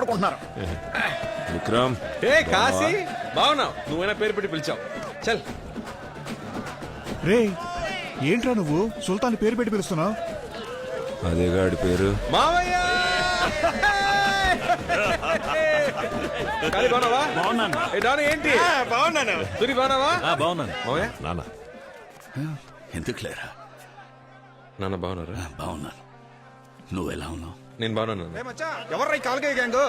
మాట్లాడుకుంటున్నారు. విక్రమ్. ఏ కాశీ? బాగున్నావు? నువ్వైనా పేరు పెట్టి పిలిచావు. చల్. రే ఏంట్రా నువ్వు? సుల్తాన్ పేరు పెట్టి పిలుస్తున్నావు? అదే గాడి పేరు. మావయ్య! బాగున్నావా? బాగున్నాను. ఏంటి? బాగున్నాను. తురి బాగున్నావా? బాగున్నాను. మావయ్య? నాన్న. ఎందుకు లేరా? నాన్న బాగున్నారా? బాగున్నాను. నువ్వెలా ఉన్నావు? నేను బాగున్నాను ఎవర్రా ఈ కాలుకే గ్యాంగ్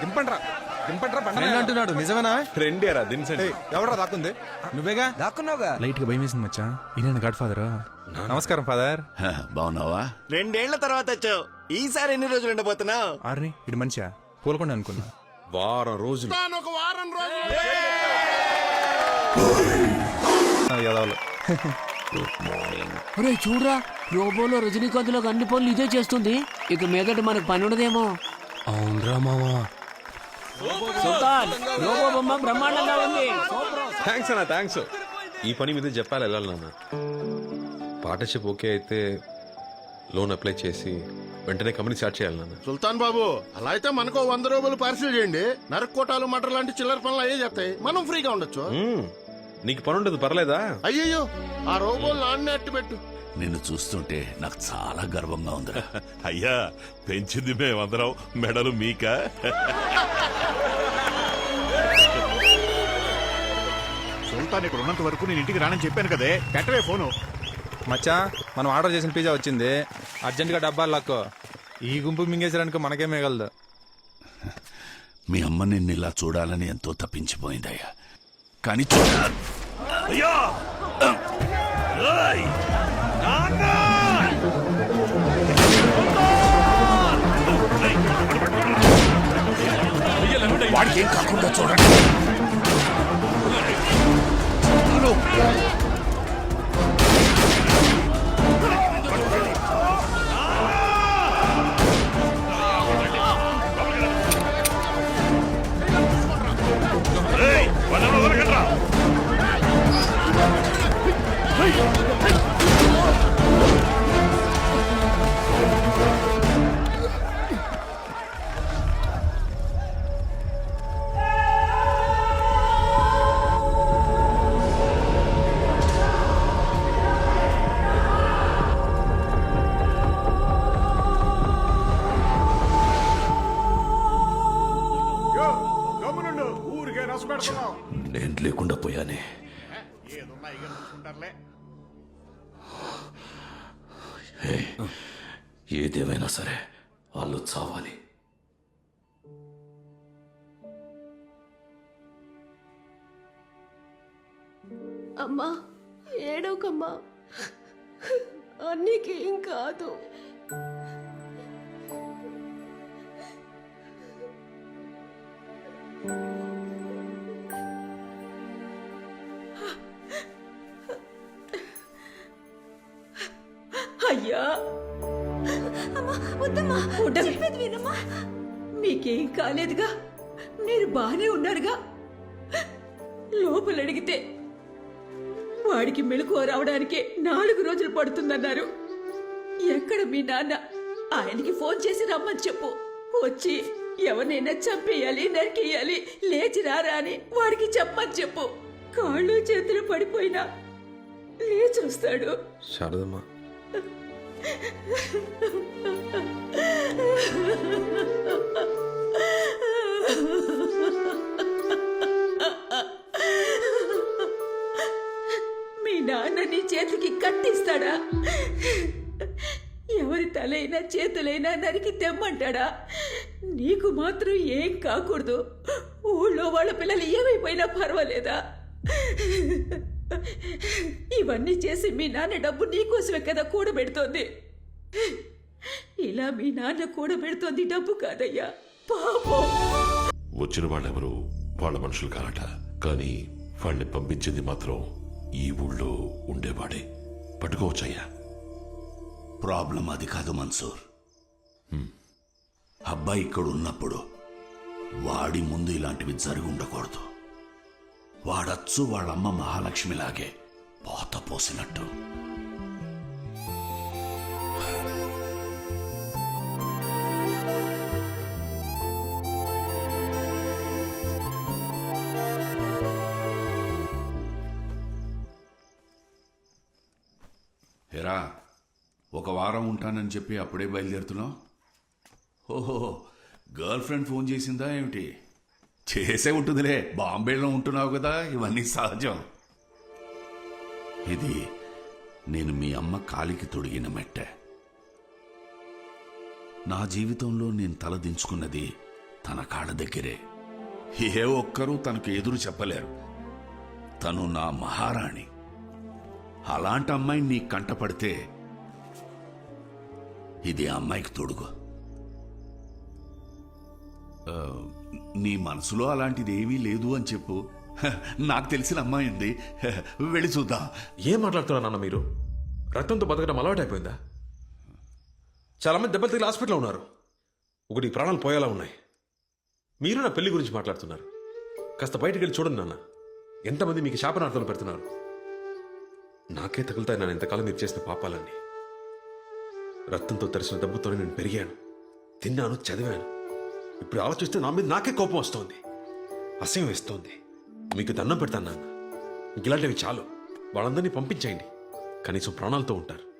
దింపండ్రా దింపండ్రా బండ అంటున్నాడు నిజమేనా రెండేరా దించండి ఎవడరా దాక్కుంది నువ్వేగా దాక్కున్నావుగా లైట్గా భయం వేసింది మచ్చా ఈయన గాడ్ ఫాదర్ నమస్కారం ఫాదర్ బాగున్నావా రెండేళ్ళ తర్వాత వచ్చావు ఈసారి ఎన్ని రోజులు ఉండబోతున్నావు ఆర్ని ఇటు మనిషా పూలకుండా అనుకున్నా వారం రోజులు యాదవ్లు ఒరే చూడరా. రోబోలో రజనీకాంత్లో అన్ని పనులు ఇదే చేస్తుంది. ఇక మీదట మనకు పని ఉండదేమో. అవునరా మామా. సుల్తాన్ రోబో బొమ్మ బ్రహ్మాండంగా ఉంది. థ్యాంక్స్ అన్న థ్యాంక్స్ ఈ పని మీద చెప్పాలి వెళ్ళాలి నాన్న. పార్ట్నర్షిప్ ఓకే అయితే లోన్ అప్లై చేసి వెంటనే కంపెనీ స్టార్ట్ చేయాలి నాన్న. సుల్తాన్ బాబు అలా అయితే మనకు వంద రూపాయలు పార్సిల్ చేయండి. నరకోటాలు మటర్ లాంటి చిల్లర పనులు అయ్యే చేస్తాయి. మనం ఫ్రీగా ఉండొచ్చు. మ్మ్. నీకు పని ఉండదు పర్లేదా? అయ్యయ్యో ఆ రోబోలు నాన్నే అట్టు పెట్టు నిన్ను చూస్తుంటే నాకు చాలా గర్వంగా ఉందిరా. అయ్యా పెంచింది మేమందరం మెడలు మీక? సుల్తాన్ ఇక్కడ ఉన్నంత వరకు నేను ఇంటికి రానని చెప్పాను కదే. పెట్టవే ఫోను. మచ్చా మనం ఆర్డర్ చేసిన పిజ్జా వచ్చింది. అర్జెంట్గా డబ్బాలు లాక్కో. ఈ గుంపు మింగేసడానికి మనకే మిగలదు. మీ అమ్మ నిన్ను ఇలా చూడాలని ఎంతో తప్పించిపోయిందయ్యా. కానీ చూడ అయ్యా! వాడికి ఏం కాకుండా చూడండి. నేను లేకుండా పోయానే. ఏదేమైనా సరే వాళ్ళు చావాలి. అమ్మా ఏడవకమ్మా. అన్నికేం కాదు. అయ్యా. వినమ్మా. మీకేం కాలేదుగా? మీరు బానే ఉన్నారుగా? లోపల అడిగితే వాడికి మెలకువ రావడానికే నాలుగు రోజులు పడుతుందన్నారు. ఎక్కడ మీ నాన్న? ఆయనకి ఫోన్ చేసి రమ్మని చెప్పు. వచ్చి ఎవరినైనా చంపేయాలి నరికేయాలి లేచి రారా అని వాడికి చెప్పని చెప్పు. కాళ్ళు చేతులు పడిపోయినా లేచి వస్తాడు శారదమ్మ మీ నాన్న నీ చేతికి కట్టిస్తాడా? ఎవరి తలైనా చేతులైనా నరికి తెమ్మంటాడా? నీకు మాత్రం ఏం కాకూడదు. ఊళ్ళో వాళ్ళ పిల్లలు ఏమైపోయినా పర్వాలేదా? ఇవన్నీ చేసి మీ నాన్న డబ్బు నీకోసమే కదా కూడబెడుతోంది. ఇలా మీ నాన్న కూడబెడుతోంది డబ్బు కాదయ్యా. పాపం. వచ్చిన వాళ్ళెవరు వాళ్ళ మనుషులు కారట. కానీ వాళ్ళని పంపించింది మాత్రం ఈ ఊళ్ళో ఉండేవాడే. పట్టుకోవచ్చయ్యా. ప్రాబ్లం అది కాదు మన్సూర్. అబ్బాయి ఇక్కడ ఉన్నప్పుడు వాడి ముందు ఇలాంటివి జరిగి ఉండకూడదు వాడచ్చు వాళ్ళమ్మ మహాలక్ష్మిలాగే పోత పోసినట్టు. హెరా ఒక వారం ఉంటానని చెప్పి అప్పుడే బయలుదేరుతున్నావు? ఓహో గర్ల్ ఫ్రెండ్ ఫోన్ చేసిందా ఏమిటి? చేసే ఉంటుందిలే. బాంబేలో ఉంటున్నావు కదా ఇవన్నీ సహజం. ఇది నేను మీ అమ్మ కాలికి తొడిగిన మెట్టే. నా జీవితంలో నేను తలదించుకున్నది తన కాళ్ళ దగ్గరే. ఏ ఒక్కరూ తనకు ఎదురు చెప్పలేరు. తను నా మహారాణి. అలాంటి అమ్మాయి నీ కంటపడితే ఇది ఆ అమ్మాయికి తొడుగు. నీ మనసులో అలాంటిది ఏమీ లేదు అని చెప్పు. నాకు తెలిసిన అమ్మాయి ఉంది. వెళ్ళి చూద్దాం. ఏం మాట్లాడుతున్నారు నాన్న మీరు? రక్తంతో బతకడం అలవాటు అయిపోయిందా దెబ్బలు తగిలి హాస్పిటల్లో ఉన్నారు. ఒకటి ప్రాణాలు పోయేలా ఉన్నాయి. మీరు నా పెళ్ళి గురించి మాట్లాడుతున్నారు. కాస్త బయటికి వెళ్ళి చూడండి నాన్న. ఎంతమంది మీకు శాపనార్థాలు పెడుతున్నారు? నాకే తగులుతాయి నాన్న ఇంతకాలం మీరు చేసిన పాపాలన్నీ. రక్తంతో తెరిచిన దెబ్బతోనే నేను పెరిగాను. తిన్నాను చదివాను. ఇప్పుడు ఆలోచిస్తే నా మీద నాకే కోపం వస్తోంది. అసహ్యం వేస్తుంది. మీకు దండం పెడతాను నాన్న. ఇలాంటివి చాలు. వాళ్ళందరినీ పంపించేయండి. కనీసం ప్రాణాలతో ఉంటారు.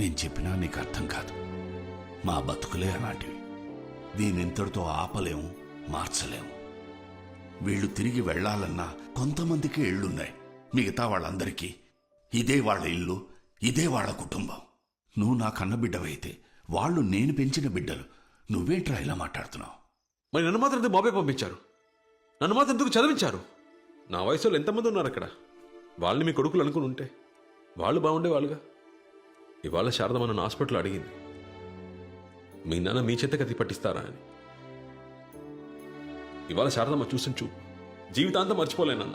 నేను చెప్పినా నీకు అర్థం కాదు. మా బతుకులే అలాంటివి. దీనింతటితో ఆపలేము మార్చలేము. వీళ్ళు తిరిగి వెళ్ళాలన్నా కొంతమందికి ఇళ్ళున్నాయి. మిగతా వాళ్ళందరికీ. ఇదే వాళ్ళ ఇల్లు ఇదే వాళ్ళ కుటుంబం. నువ్వు నా కన్న బిడ్డవైతే వాళ్ళు నేను పెంచిన బిడ్డలు. నువ్వేంట్రా ఇలా మాట్లాడుతున్నావు? మరి నన్ను మాత్రం ఎందుకు బాబాయ్ పంపించారు? నన్ను మాత్రం ఎందుకు చదివించారు? నా వయసులో ఎంతమంది ఉన్నారు అక్కడ? వాళ్ళని మీ కొడుకులు అనుకుని ఉంటే వాళ్ళు బాగుండేవాళ్ళుగా. ఇవాళ శారద మన హాస్పిటల్ అడిగింది. మీ నాన్న మీ చేత కత్తి పట్టిస్తారా అని. ఇవాళ శారదమ్మ చూసిన చూపు. జీవితాంతం మర్చిపోలేనన్న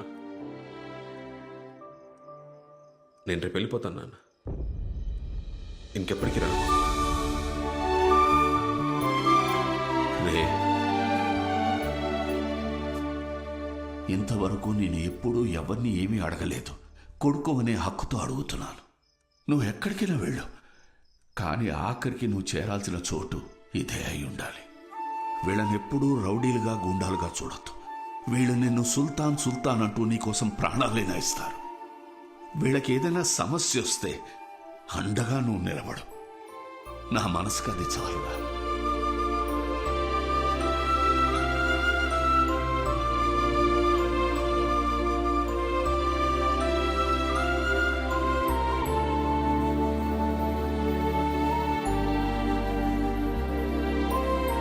నేను రేపు వెళ్ళిపోతాను నాన్న. ఇంకెప్పటికి రాను. ఇంతవరకు నేను ఎప్పుడూ ఎవరిని ఏమీ అడగలేదు. కొడుకు అనే హక్కుతో అడుగుతున్నాను. నువ్వు ఎక్కడికైనా వెళ్ళు. కానీ ఆఖరికి నువ్వు చేరాల్సిన చోటు ఇదే అయి ఉండాలి. వీళ్ళనెప్పుడూ రౌడీలుగా గుండాలుగా చూడొద్దు. వీళ్ళు నిన్ను సుల్తాన్ సుల్తాన్ అంటూ నీకోసం ప్రాణాలైనా ఇస్తారు వీళ్ళకి ఏదైనా సమస్య వస్తే అండగా నువ్వు నిలబడు. నా మనసుకు అది చాలుగా